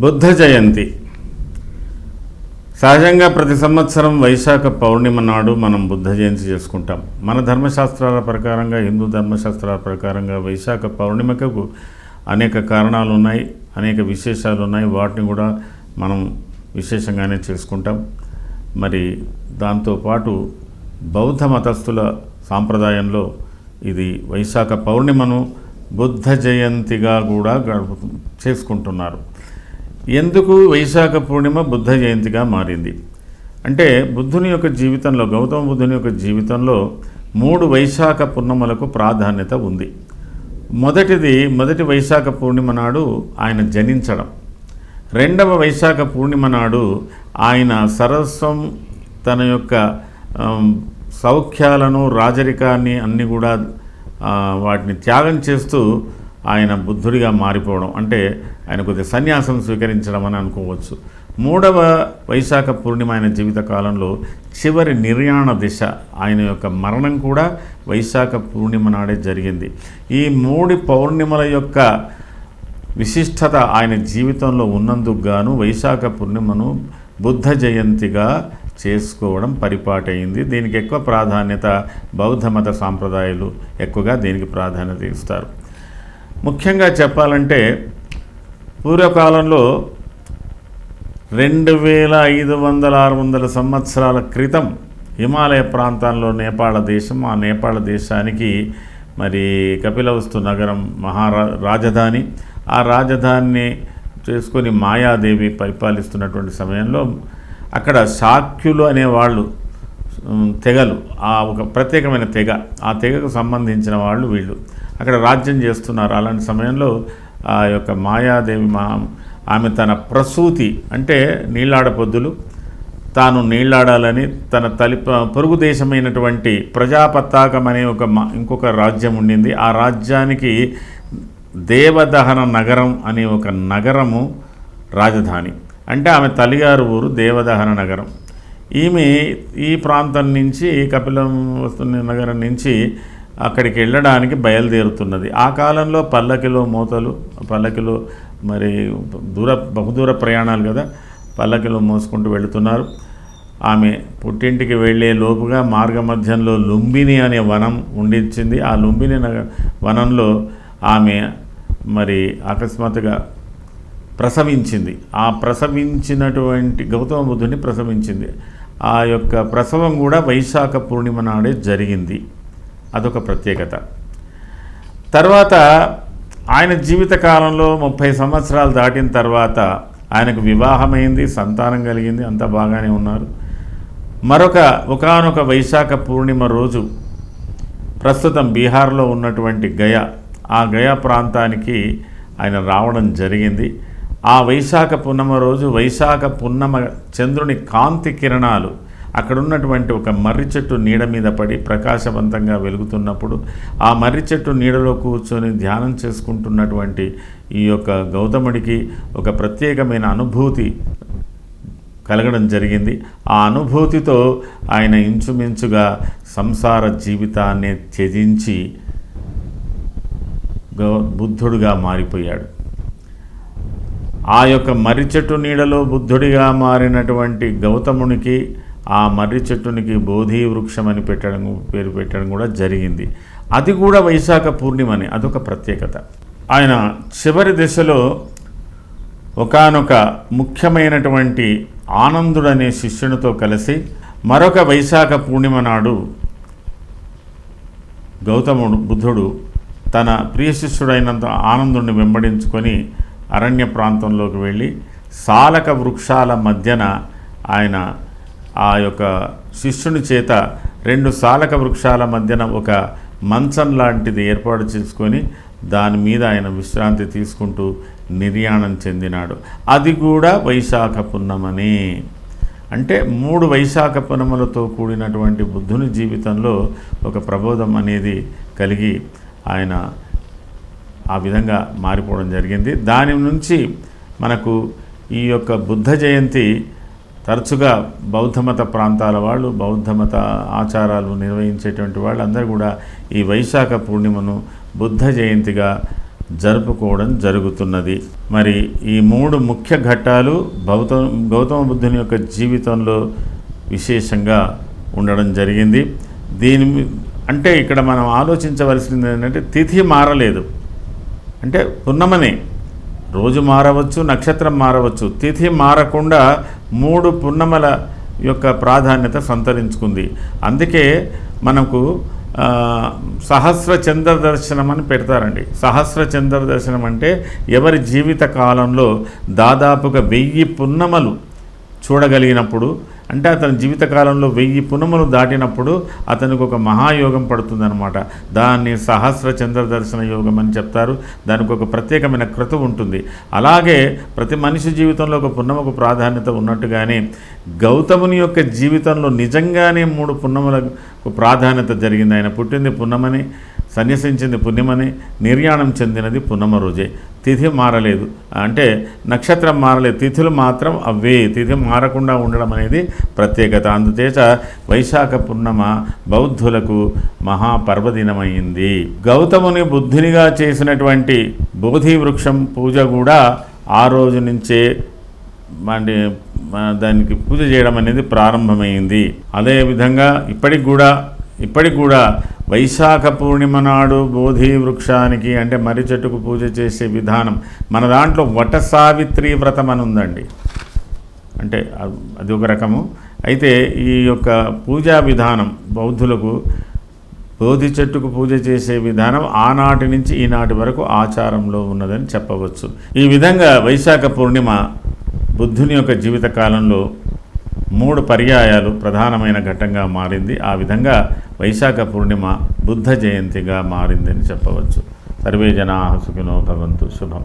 బుద్ధ జయంతి. సహజంగా ప్రతి సంవత్సరం వైశాఖ పౌర్ణిమ నాడు మనం బుద్ధ జయంతి చేసుకుంటాం. మన ధర్మశాస్త్రాల ప్రకారంగా హిందూ ధర్మశాస్త్రాల ప్రకారంగా వైశాఖ పౌర్ణిమకు అనేక కారణాలు ఉన్నాయి అనేక విశేషాలు ఉన్నాయి వాటిని కూడా మనం విశేషంగానే చేసుకుంటాం. మరి దాంతోపాటు బౌద్ధ మతస్థుల సాంప్రదాయంలో ఇది వైశాఖ పౌర్ణిమను బుద్ధ జయంతిగా కూడా గడుపు చేసుకుంటున్నారు. ఎందుకు వైశాఖ పూర్ణిమ బుద్ధ జయంతిగా మారింది? అంటే బుద్ధుని యొక్క జీవితంలో గౌతమ బుద్ధుని యొక్క జీవితంలో మూడు వైశాఖ పూర్ణిమలకు ప్రాధాన్యత ఉంది. మొదటిది మొదటి వైశాఖ పూర్ణిమ నాడు ఆయన జనించడం. రెండవ వైశాఖ పూర్ణిమ నాడు ఆయన సరస్వం తన యొక్క సౌఖ్యాలను రాజరికాన్ని అన్ని కూడా వాటిని త్యాగం చేస్తూ ఆయన బుద్ధుడిగా మారిపోవడం. అంటే ఆయన కొద్దిగా సన్యాసం స్వీకరించడం అని అనుకోవచ్చు. మూడవ వైశాఖ పూర్ణిమ ఆయన జీవిత కాలంలో చివరి నిర్యాణ దిశ ఆయన యొక్క మరణం కూడా వైశాఖ పూర్ణిమ నాడే జరిగింది. ఈ మూడు పౌర్ణిమల యొక్క విశిష్టత ఆయన జీవితంలో ఉన్నందుకు గాను వైశాఖ పూర్ణిమను బుద్ధ జయంతిగా చేసుకోవడం పరిపాటైంది. దీనికి ఎక్కువ ప్రాధాన్యత బౌద్ధ మత సాంప్రదాయాలు ఎక్కువగా దీనికి ప్రాధాన్యత ఇస్తారు. ముఖ్యంగా చెప్పాలంటే పూర్వకాలంలో రెండు వేల ఐదు వందల ఆరు వందల సంవత్సరాల క్రితం హిమాలయ ప్రాంతాల్లో నేపాళ దేశం ఆ నేపాళ దేశానికి మరి కపిలవస్తు నగరం మహారా రాజధాని. ఆ రాజధానిని చేసుకొని మాయాదేవి పరిపాలిస్తున్నటువంటి సమయంలో అక్కడ శాక్యులు అనేవాళ్ళు తెగలు ఆ ఒక ప్రత్యేకమైన తెగ ఆ తెగకు సంబంధించిన వాళ్ళు వీళ్ళు. అక్కడ రాజ్యం చేస్తున్నారు. అలాంటి సమయంలో ఆ యొక్క మాయాదేవి మా ఆమె తన ప్రసూతి అంటే నీళ్ళాడ పొద్దులు తాను నీళ్ళాడాలని తన తలి పొరుగు దేశమైనటువంటి ప్రజాపతాకం అనే ఒక మ- ఇంకొక రాజ్యం ఉండింది. ఆ రాజ్యానికి దేవదహన నగరం అనే ఒక నగరము రాజధాని. అంటే ఆమె తల్లిగారు ఊరు దేవదహన నగరం. ఈమె ఈ ప్రాంతం నుంచి కపిలం వస్తున్న నగరం నుంచి అక్కడికి వెళ్ళడానికి బయలుదేరుతున్నది. ఆ కాలంలో పల్లకిలో మూతలు పల్లకిలో మరి దూర బహుదూర ప్రయాణాలు కదా పల్లకిలో మోసుకుంటూ వెళుతున్నారు. ఆమె పుట్టింటికి వెళ్ళే లోపుగా మార్గ మధ్యంలో లుంబిని అనే వనం ఉండించింది. ఆ లుంబిని నగ వనంలో ఆమె మరి అకస్మాత్తుగా ప్రసవించింది. ఆ ప్రసవించినటువంటి గౌతమ బుద్ధుని ప్రసవించింది. ఆ యొక్క ప్రసవం కూడా వైశాఖ పూర్ణిమ నాడే జరిగింది. అదొక ప్రత్యేకత. తర్వాత ఆయన జీవిత కాలంలో ముప్పై సంవత్సరాలు దాటిన తర్వాత ఆయనకు వివాహమైంది సంతానం కలిగింది అంతా బాగానే ఉన్నారు. మరొక ఒకానొక వైశాఖ పూర్ణిమ రోజు ప్రస్తుతం బీహార్లో ఉన్నటువంటి గయ ఆ గయ ప్రాంతానికి ఆయన రావడం జరిగింది. ఆ వైశాఖ పున్నమ రోజు వైశాఖ పున్నమ చంద్రుని కాంతి కిరణాలు అక్కడ ఉన్నటువంటి ఒక మర్రి చెట్టు నీడ మీద పడి ప్రకాశవంతంగా వెలుగుతున్నప్పుడు ఆ మర్రి చెట్టు నీడలో కూర్చొని ధ్యానం చేసుకుంటున్నటువంటి ఈ యొక్క గౌతముడికి ఒక ప్రత్యేకమైన అనుభూతి కలగడం జరిగింది. ఆ అనుభూతితో ఆయన ఇంచుమించుగా సంసార జీవితాన్ని త్యజించి గౌ బుద్ధుడుగా మారిపోయాడు. ఆ యొక్క మర్రి చెట్టు నీడలో బుద్ధుడిగా మారినటువంటి గౌతమునికి ఆ మర్రి చెట్టునికి బోధి వృక్షం అని పెట్టడం పేరు పెట్టడం కూడా జరిగింది. అది కూడా వైశాఖ పూర్ణిమని అదొక ప్రత్యేకత. ఆయన చివరి దశలో ఒకానొక ముఖ్యమైనటువంటి ఆనందుడనే శిష్యునితో కలిసి మరొక వైశాఖ పూర్ణిమ నాడు గౌతముడు బుద్ధుడు తన ప్రియ శిష్యుడైనంత ఆనందుడిని వెంబడించుకొని అరణ్య ప్రాంతంలోకి వెళ్ళి సాలక వృక్షాల మధ్యన ఆయన ఆ యొక్క శిష్యుని చేత రెండు సాలక వృక్షాల మధ్యన ఒక మంచం లాంటిది ఏర్పాటు చేసుకొని దాని మీద ఆయన విశ్రాంతి తీసుకుంటూ నిర్యాణం చెందినాడు. అది కూడా వైశాఖ పున్నమని. అంటే మూడు వైశాఖ పున్నములతో కూడినటువంటి బుద్ధుని జీవితంలో ఒక ప్రబోధం అనేది కలిగి ఆయన ఆ విధంగా మారిపోవడం జరిగింది. దాని నుంచి మనకు ఈ యొక్క బుద్ధ జయంతి తరచుగా బౌద్ధమత ప్రాంతాల వాళ్ళు బౌద్ధమత ఆచారాలు నిర్వహించేటువంటి వాళ్ళందరూ కూడా ఈ వైశాఖ పూర్ణిమను బుద్ధ జయంతిగా జరుపుకోవడం జరుగుతున్నది. మరి ఈ మూడు ముఖ్య ఘట్టాలు గౌతమ గౌతమ బుద్ధుని యొక్క జీవితంలో విశేషంగా ఉండడం జరిగింది. దీని అంటే ఇక్కడ మనం ఆలోచించవలసింది ఏంటంటే తిథి మారలేదు. అంటే పున్నమనే. రోజు మారవచ్చు నక్షత్రం మారవచ్చు. తిథి మారకుండా మూడు పున్నమల యొక్క ప్రాధాన్యత సంతరించుకుంది. అందుకే మనకు సహస్ర చంద్ర దర్శనం అని పెడతారండి. సహస్ర చంద్ర దర్శనం అంటే ఎవరి జీవిత కాలంలో దాదాపుగా వెయ్యి పున్నమలు చూడగలిగినప్పుడు అంటే అతని జీవితకాలంలో వెయ్యి పునములు దాటినప్పుడు అతనికి ఒక మహాయోగం పడుతుందన్నమాట. దాన్ని సహస్ర చంద్ర దర్శన యోగం అని చెప్తారు. దానికి ఒక ప్రత్యేకమైన క్రతు ఉంటుంది. అలాగే ప్రతి మనిషి జీవితంలో ఒక పున్నమకు ప్రాధాన్యత ఉన్నట్టుగానే గౌతముని యొక్క జీవితంలో నిజంగానే మూడు పున్నములకు ప్రాధాన్యత జరిగింది. ఆయన పుట్టింది పున్నమని సన్యసించింది పుణ్యమని నిర్యాణం చెందినది పున్నమ రోజే. తిథి మారలేదు. అంటే నక్షత్రం మారలేదు. తిథులు మాత్రం అవే. తిథి మారకుండా ఉండడం అనేది ప్రత్యేకత. అందుచేత వైశాఖ పున్నమ బౌద్ధులకు మహాపర్వదినమైంది. గౌతముని బుద్ధునిగా చేసినటువంటి బోధి వృక్షం పూజ కూడా ఆ రోజు నుంచే అంటే దానికి పూజ చేయడం అనేది ప్రారంభమైంది. అదేవిధంగా ఇప్పటికి కూడా ఇప్పటికి కూడా వైశాఖ పూర్ణిమ నాడు బోధి వృక్షానికి అంటే మర్రి చెట్టుకు పూజ చేసే విధానం. మన దాంట్లో వట సావిత్రి వ్రతం అని ఉందండి. అంటే అది ఒక రకము. అయితే ఈ యొక్క పూజా విధానం బౌద్ధులకు బోధి చెట్టుకు పూజ చేసే విధానం ఆనాటి నుంచి ఈనాటి వరకు ఆచారంలో ఉన్నదని చెప్పవచ్చు. ఈ విధంగా వైశాఖ పూర్ణిమ బుద్ధుని యొక్క జీవిత కాలంలో మూడు పర్యాయాలు ప్రధానమైన ఘట్టంగా మారింది. ఆ విధంగా వైశాఖ పూర్ణిమ బుద్ధ జయంతిగా మారిందని చెప్పవచ్చు. సర్వే జనా సుఖినో భవంతు. శుభం.